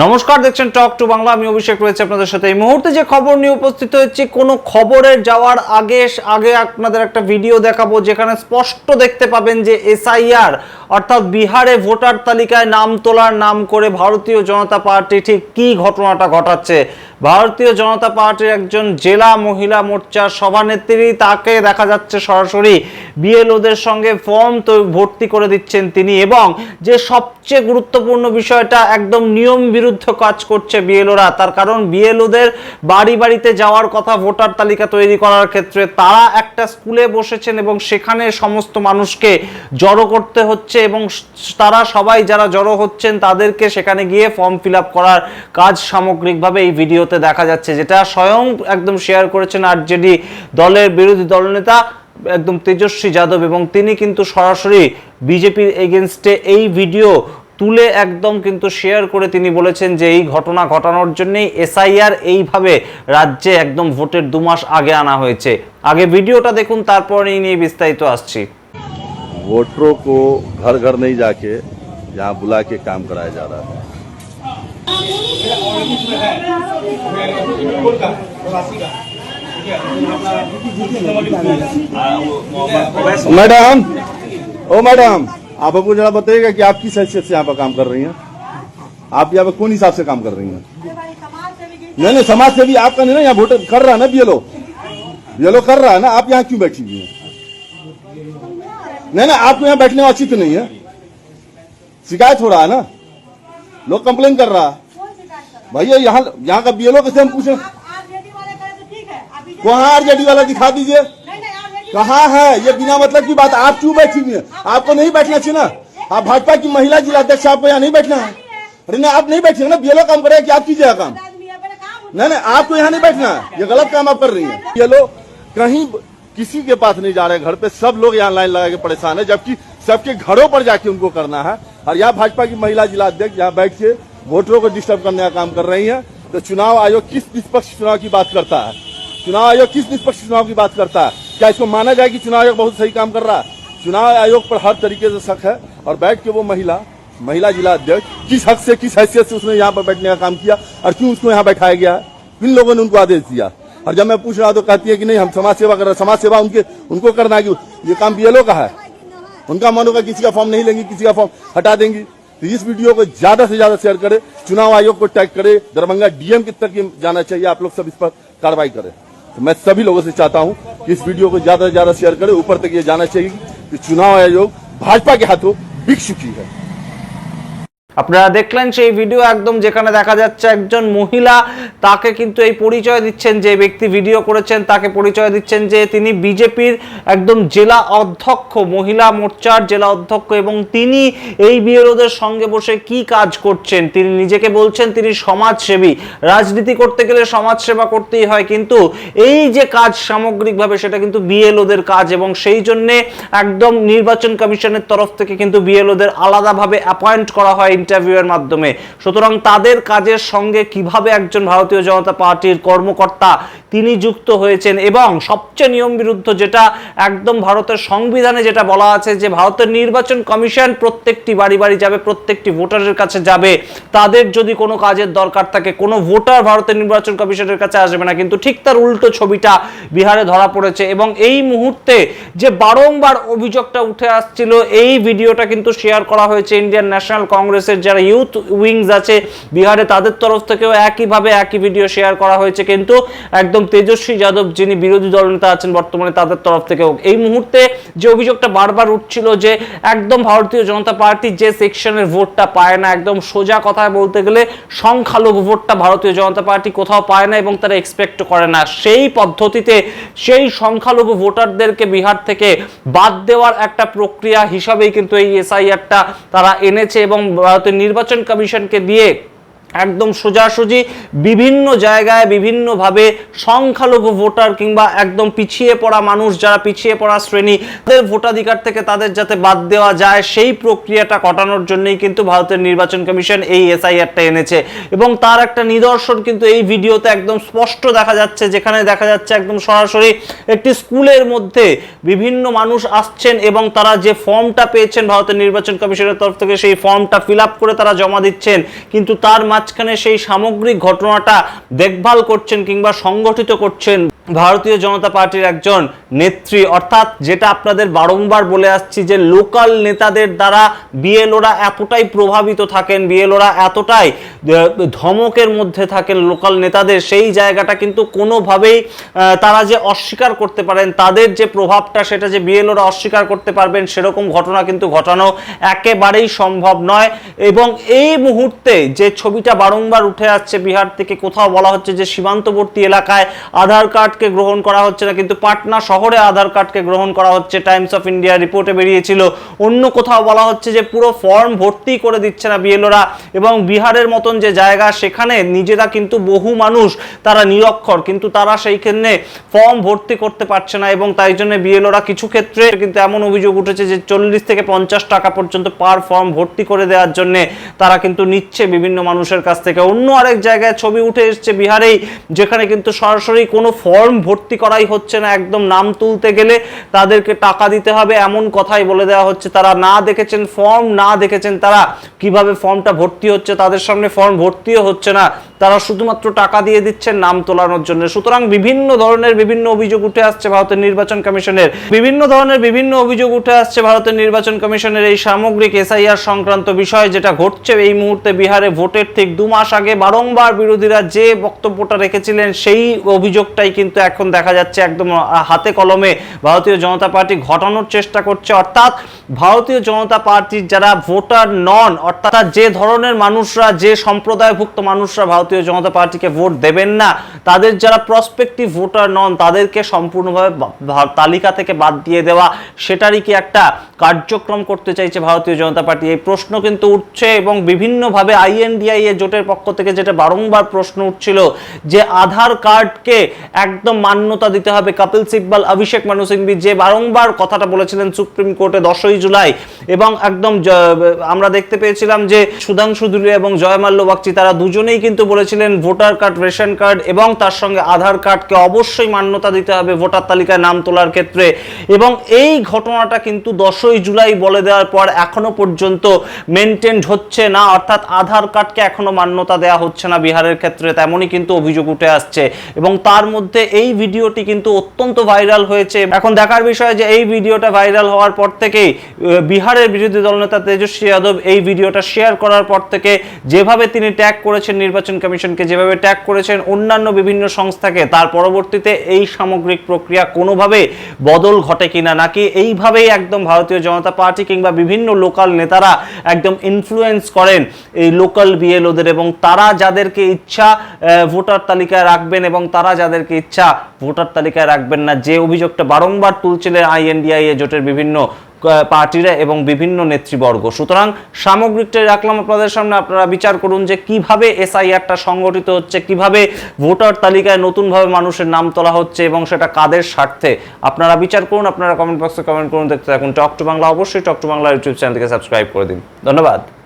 নমস্কার, দেখছেন টক টু বাংলা আমি অভিষেক রয়েছে আপনাদের সাথে। এই মুহূর্তে যে খবর নিয়ে উপস্থিত হয়েছি, কোনো খবরের যাওয়ার আগে আগে আপনাদের একটা ভিডিও দেখাবো, যেখানে স্পষ্ট দেখতে পাবেন যে এসআইআর অর্থাৎ বিহারে ভোটার তালিকায় নাম তোলার নাম করে ভারতীয় জনতা পার্টি ঠিক কি ঘটনাটা ঘটাচ্ছে? ভারতীয় জনতা পার্টির একজন জেলা মহিলা মোর্চার সভানেত্রী, তাকে দেখা যাচ্ছে সরাসরি বিএলওদের সঙ্গে ফর্ম তো ভর্তি করে দিচ্ছেন তিনি এবং যে সবচেয়ে গুরুত্বপূর্ণ বিষয়টা, একদম নিয়ম বিরুদ্ধ কাজ করছে বিএলওরা তার কারণ বিএলওদের বাড়ি বাড়িতে যাওয়ার কথা ভোটার তালিকা তৈরি করার ক্ষেত্রে তারা একটা স্কুলে বসেছেন এবং সেখানে সমস্ত মানুষকে জড়ো করতে হচ্ছে এবং তারা সবাই যারা জড়ো হচ্ছেন তাদেরকে সেখানে গিয়ে ফর্ম ফিল করার কাজ সামগ্রিকভাবে এই ভিডিওতে দেখা যাচ্ছে, যেটা স্বয়ং একদম শেয়ার করেছেন আরজেডি দলের বিরোধী দলনেতা একদম তেজস্বী যাদব এবং তিনি কিন্তু সরাসরি বিজেপির এগেনস্টে এই ভিডিও তুলে একদম কিন্তু শেয়ার করে তিনি বলেছেন যে এই ঘটনা ঘটানোর জন্যই এসআইআর এইভাবে রাজ্যে একদম ভোটের দু মাস আগে আনা হয়েছে আগে ভিডিওটা দেখুন তারপর এই নিয়ে বিস্তারিত আসছি वोटरों को घर घर नहीं जाके यहाँ बुला के काम कराया जा रहा है मैडम, ओ मैडम, आप हमको जरा बताइएगा कि आप किस हैसियत से यहाँ पर काम कर रही हैं? आप यहाँ पर कौन हिसाब से काम कर रही हैं? नहीं नहीं समाज सेवी आपका नहीं ना, यहाँ वोटर कर रहा है ना बीएलओ बीएलओ कर रहा है ना, आप यहाँ क्यों बैठी हुई हैं? नहीं नहीं, आपको यहाँ बैठने उचित नहीं है। शिकायत हो रहा है ना? लोग कंप्लेन कर रहा है। भैया, यहाँ यहाँ का बीएलओ कैसे हम पूछे? कहाँ आरजेडी वाला दिखा दीजिए। कहाँ है? ये बिना मतलब की बात आप क्यों बैठी हुई है? आपको नहीं बैठना चाहिए ना? आप भाजपा की महिला जिलाध्यक्ष आपको यहाँ नहीं बैठना है? अरे नहीं आप नहीं बैठे ना बीएलओ काम करेगा कि आप कीजिएगा काम? नहीं नहीं आपको यहाँ नहीं बैठना है। ये गलत काम आप कर रही है। ये लोग कहीं किसी के पास नहीं जा रहे घर पे सब लोग यहाँ लाइन लगा के परेशान है जबकि सबके घरों पर जाके उनको करना है। और यहाँ भाजपा की महिला जिला अध्यक्ष यहाँ बैठ के वोटरों को डिस्टर्ब करने का काम कर रही है। तो चुनाव आयोग किस निष्पक्ष चुनाव की बात करता है? चुनाव आयोग किस निष्पक्ष चुनाव की बात करता है? क्या इसको माना जाए कि चुनाव आयोग बहुत सही काम कर रहा है? चुनाव आयोग पर हर तरीके से शक है और बैठ के वो महिला महिला जिला अध्यक्ष किस हक से, किस हैसियत से उसने यहाँ पर बैठने का काम किया और क्यों उसको यहाँ बैठाया गया किन लोगों ने उनको आदेश दिया? और जब मैं पूछ रहा तो कहती है कि नहीं, हम समाज सेवा कर रहे समाज सेवा उनके, उनको करना है ये काम बीएलओ का है। उनका मन होगा किसी का फॉर्म नहीं लेंगी, किसी का फॉर्म हटा देंगी। तो इस वीडियो को ज़्यादा से ज़्यादा शेयर करें, चुनाव आयोग को टैग करे। दरभंगा डीएम की तक जाना चाहिए। आप लोग सब इस पर कार्रवाई करें। तो मैं सभी लोगों से चाहता हूँ कि इस वीडियो को ज़्यादा से ज़्यादा शेयर करें, ऊपर तक ये जाना चाहिए कि चुनाव आयोग भाजपा के हाथों बिक चुकी है। আপনারা দেখলেন সেই ভিডিও একদম যেখানে দেখা যাচ্ছে একজন মহিলা, তাকে কিন্তু এই পরিচয় দিচ্ছেন যে ব্যক্তি ভিডিও করেছেন, তাকে পরিচয় দিচ্ছেন যে তিনি বিজেপির একদম জেলা অধ্যক্ষ, মহিলা মোর্চার জেলা অধ্যক্ষ এবং তিনি এই বিরোধের সঙ্গে বসে কি কাজ করছেন? তিনি নিজেকে বলছেন তিনি সমাজসেবী। রাজনীতি করতে গেলে সমাজসেবা করতেই হয়, কিন্তু এই যে কাজ সামগ্রিকভাবে সেটা কিন্তু বিএলওদের কাজ এবং সেই জন্যে একদম নির্বাচন কমিশনের তরফ থেকে কিন্তু বিএলওদের আলাদাভাবে অ্যাপয়েন্ট করা হয় ইন্টারভিউয়ের মাধ্যমে। সুতরাং তাদের কাজের সঙ্গে কীভাবে একজন ভারতীয় জনতা পার্টির কর্মকর্তা তিনি যুক্ত হয়েছেন এবং সবচেয়ে নিয়ম বিরুদ্ধ যেটা একদম ভারতের সংবিধানে যেটা বলা আছে যে ভারতের নির্বাচন কমিশন প্রত্যেকটি বাড়ি বাড়ি যাবে, প্রত্যেকটি ভোটারের কাছে যাবে। তাদের যদি কোনো কাজের দরকার থাকে, কোনো ভোটার ভারতের নির্বাচন কমিশনের কাছে আসবে না। কিন্তু ঠিক তার উল্টো ছবিটা বিহারে ধরা পড়েছে এবং এই মুহূর্তে যে বারংবার অভিযোগটা উঠে আসছিল, এই ভিডিওটা কিন্তু শেয়ার করা হয়েছে ইন্ডিয়ান ন্যাশনাল কংগ্রেসের যারা ইউথ উইংস আছে বিহারে, তাদের তরফ থেকেও একইভাবে একই ভিডিও শেয়ার করা হয়েছে। কিন্তু একদম তেজস্বী যাদব যিনি বিরোধী দলনেতা আছেন বর্তমানে, তাদের তরফ থেকেও। এই মুহূর্তে যে অভিযোগটা বারবার উঠছিল যে একদম ভারতীয় জনতা পার্টি যে সেকশনের ভোটটা পায় না, একদম সোজা কথায় বলতে গেলে সংখ্যালঘু ভোটটা ভারতীয় জনতা পার্টি কোথাও পায় না এবং তারা এক্সপেক্ট করে না। সেই পদ্ধতিতে সেই সংখ্যালঘু ভোটারদেরকে বিহার থেকে বাদ দেওয়ার একটা প্রক্রিয়া হিসাবেই কিন্তু এই এসআইআরটা তারা এনেছে এবং ভারতের নির্বাচন কমিশনকে দিয়ে একদম সোজাসুজি বিভিন্ন জায়গায় বিভিন্নভাবে সংখ্যালঘু ভোটার কিংবা একদম পিছিয়ে পড়া মানুষ যারা পিছিয়ে পড়া শ্রেণি, তাদের ভোটাধিকার থেকে তাদের যাতে বাদ দেওয়া যায়, সেই প্রক্রিয়াটা ঘটানোর জন্যই কিন্তু ভারতের নির্বাচন কমিশন এই এসআইআরটা এনেছে। এবং তার একটা নিদর্শন কিন্তু এই ভিডিওতে একদম স্পষ্ট দেখা যাচ্ছে, যেখানে দেখা যাচ্ছে একদম সরাসরি একটি স্কুলের মধ্যে বিভিন্ন মানুষ আসছেন এবং তারা যে ফর্মটা পেয়েছেন ভারতের নির্বাচন কমিশনের তরফ থেকে, সেই ফর্মটা ফিল করে তারা জমা দিচ্ছেন। কিন্তু তার মাঝখানে সেই সামগ্রিক ঘটনাটা দেখভাল করছেন কিংবা সংগঠিত করছেন ভারতীয় জনতা পার্টির একজন নেত্রী। অর্থাৎ যেটা আপনাদের বারংবার বলে আসছি যে লোকাল নেতাদের দ্বারা বিএলওরা এতটাই প্রভাবিত থাকেন, বিএলওরা এতটাই ধমকের মধ্যে থাকেন লোকাল নেতাদের, সেই জায়গাটা কিন্তু কোনোভাবেই তারা যে অস্বীকার করতে পারেন, তাদের যে প্রভাবটা সেটা যে বিএলওরা অস্বীকার করতে পারবেন, সেরকম ঘটনা কিন্তু ঘটানো একেবারেই সম্ভব নয়। এবং এই মুহূর্তে যে ছবিটা বারংবার উঠে আসছে বিহার থেকে। কোথাও বলা হচ্ছে যে সীমান্তবর্তী এলাকায় আধার কার্ডকে গ্রহণ করা হচ্ছে না, কিন্তু পাটনা শহরে আধার কার্ডকে গ্রহণ করা হচ্ছে, টাইমস অফ ইন্ডিয়া রিপোর্টে বেরিয়েছিল। অন্য কোথাও বলা হচ্ছে যে পুরো ফর্ম ভর্তি করে দিচ্ছে না বিএলওরা, এবং বিহারের মতন যে জায়গা, সেখানে নিজেরা কিন্তু বহু মানুষ তারা নিরক্ষর, কিন্তু তারা সেইখানে ফর্ম ভর্তি করতে পারছে না, এবং তাই জন্য বিএলওরা কিছু ক্ষেত্রে কিন্তু এমন অভিযোগ উঠেছে যে চল্লিশ থেকে পঞ্চাশ টাকা পর্যন্ত পার ফর্ম ভর্তি করে দেওয়ার জন্য তারা কিন্তু নিচ্ছে বিভিন্ন মানুষের কাছ থেকে অন্য আরেক জায়গায় ছবি উঠে এসছে বিহারেই, যেখানে কিন্তু সরাসরি কোনো ফর্ম ভর্তি করাই হচ্ছে না, একদম নাম তুলতে গেলে তাদেরকে টাকা দিতে হবে, এমন কথাই বলে দেওয়া হচ্ছে। তারা না দেখেছেন ফর্ম না দেখেছেন তারা কীভাবে ফর্মটা ভর্তি হচ্ছে, তাদের সামনে ফর্ম ভর্তিও হচ্ছে না। তারা শুধুমাত্র টাকা দিয়ে দিচ্ছেন নাম তোলানোর জন্য। সুতরাং বিভিন্ন ধরনের বিভিন্ন অভিযোগ উঠে আসছে ভারতের নির্বাচন কমিশনের। বিভিন্ন ধরনের বিভিন্ন অভিযোগ উঠে আসছে ভারতের নির্বাচন কমিশনের এই সামগ্রিক এসআইআর সংক্রান্ত বিষয় যেটা ঘটছে এই মুহূর্তে বিহারে ভোটের ঠিক দু মাস আগে বারংবার বিরোধীরা যে বক্তব্যটা রেখেছিলেন সেই অভিযোগটাই কিন্তু এখন দেখা যাচ্ছে একদম হাতে কলমে। ভারতীয় জনতা পার্টি ঘটানোর চেষ্টা করছে। অর্থাৎ ভারতীয় জনতা পার্টির যারা ভোটার নন, অর্থাৎ যে ধরনের মানুষরা, যে সম্প্রদায়ভুক্ত মানুষরা ভারতীয় জনতা পার্টিকে ভোট দেবেন না। তাদের যারা প্রসপেক্টিভ ভোটার নন, তাদেরকে সম্পূর্ণভাবে তালিকা থেকে বাদ দিয়ে দেওয়া, সেটারই কি একটা কার্যক্রম করতে চাইছে ভারতীয় জনতা পার্টি? এই প্রশ্ন কিন্তু উঠছে এবং বিভিন্নভাবে আইএনডিআই এর জোটের পক্ষ থেকে যেটা বারংবার প্রশ্ন উঠছিল যে আধার কার্ডকে একদম মান্যতা দিতে হবে। কপিল সিব্বাল, অভিষেক মানু সিংভি যে বারংবার কথাটা বলেছিলেন সুপ্রিম কোর্টে দশই জুলাই এবং একদম আমরা দেখতে পেয়েছিলাম যে সুধাংশু দুলিয়া এবং জয়মাল্য বাগচি তারা দুজনেই কিন্তু বলেছিলেন ভোটার কার্ড, রেশন কার্ড এবং তার সঙ্গে আধার কার্ডকে অবশ্যই মান্যতা দিতে হবে ভোটার তালিকায় নাম তোলার ক্ষেত্রে। এবং এই ঘটনাটা কিন্তু দশই জুলাই বলে দেওয়ার পর এখনও পর্যন্ত মেনটেন্ড হচ্ছে না। অর্থাৎ আধার কার্ডকে এখনও মান্যতা দেওয়া হচ্ছে না বিহারের ক্ষেত্রে, তেমনই কিন্তু অভিযোগ উঠে আসছে। এবং তার মধ্যে এই ভিডিওটি কিন্তু অত্যন্ত ভাইরাল হয়েছে। এখন দেখার বিষয় যে এই ভিডিওটা ভাইরাল হওয়ার পর থেকেই বিহারের বিরোধী দলনেতা তেজস্বী যাদব এই ভিডিওটা শেয়ার করার পর থেকে যেভাবে তিনি ট্যাগ করেছেন নির্বাচন কমিশনকে যেভাবে ট্যাগ করেছেন অন্যান্য বিভিন্ন সংস্থাকে, তার পরবর্তীতে এই সামগ্রিক প্রক্রিয়া কোনোভাবে বদল ঘটে কিনা, নাকি এইভাবেই একদম ভারতীয় জনতা পার্টি কিংবা বিভিন্ন লোকাল নেতারা একদম ইনফ্লুয়েন্স করেন এই লোকাল বিএলওদের এবং তারা যাদেরকে ইচ্ছা ভোটার তালিকায় রাখবেন এবং তারা যাদেরকে ইচ্ছা ভোটার তালিকায় রাখবেন না। যে অভিযোগটা বারংবার তুলছিলেন আইএনডিআই এ জোটের বিভিন্ন পার্টিরা এবং বিভিন্ন নেতৃবর্গ। সুতরাং সামগ্রিকটাই রাখলাম আপনাদের সামনে, আপনারা বিচার করুন যে কীভাবে এসআইআরটা সংগঠিত হচ্ছে, কীভাবে ভোটার তালিকায় নতুনভাবে মানুষের নাম তোলা হচ্ছে এবং সেটা কাদের স্বার্থে। আপনারা বিচার করুন, আপনারা কমেন্ট বক্সে কমেন্ট করুন, দেখতে থাকুন। টক টু বাংলা অবশ্যই টক টু বাংলা ইউটিউব চ্যানেলকে সাবস্ক্রাইব করে দিন। ধন্যবাদ।